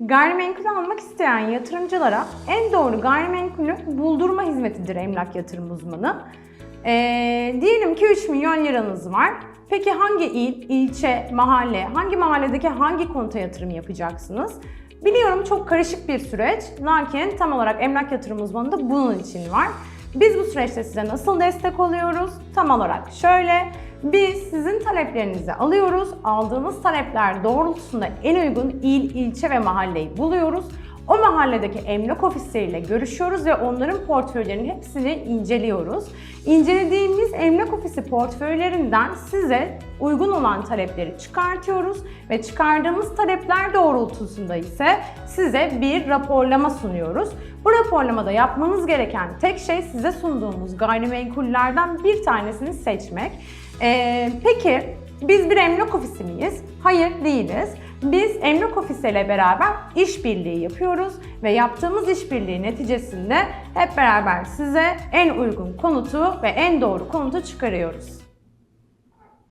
Gayrimenkul almak isteyen yatırımcılara en doğru gayrimenkulü buldurma hizmetidir emlak yatırım uzmanı. Ee, diyelim ki 3 milyon liranız var. Peki hangi il, ilçe, mahalle, hangi mahalledeki hangi konuta yatırım yapacaksınız? Biliyorum çok karışık bir süreç. Lakin tam olarak emlak yatırım uzmanı da bunun için var. Biz bu süreçte size nasıl destek oluyoruz? Tam olarak şöyle. Biz sizin taleplerinizi alıyoruz. Aldığımız talepler doğrultusunda en uygun il, ilçe ve mahalleyi buluyoruz. O mahalledeki emlak ofisleriyle görüşüyoruz ve onların portföylerinin hepsini inceliyoruz. İncelediğimiz emlak ofisi portföylerinden size uygun olan talepleri çıkartıyoruz ve çıkardığımız talepler doğrultusunda ise size bir raporlama sunuyoruz. Bu raporlamada yapmanız gereken tek şey size sunduğumuz gayrimenkullerden bir tanesini seçmek. Ee, peki biz bir emlak ofisi miyiz? Hayır değiliz. Biz emlak ofisiyle beraber işbirliği yapıyoruz ve yaptığımız işbirliği neticesinde hep beraber size en uygun konutu ve en doğru konutu çıkarıyoruz.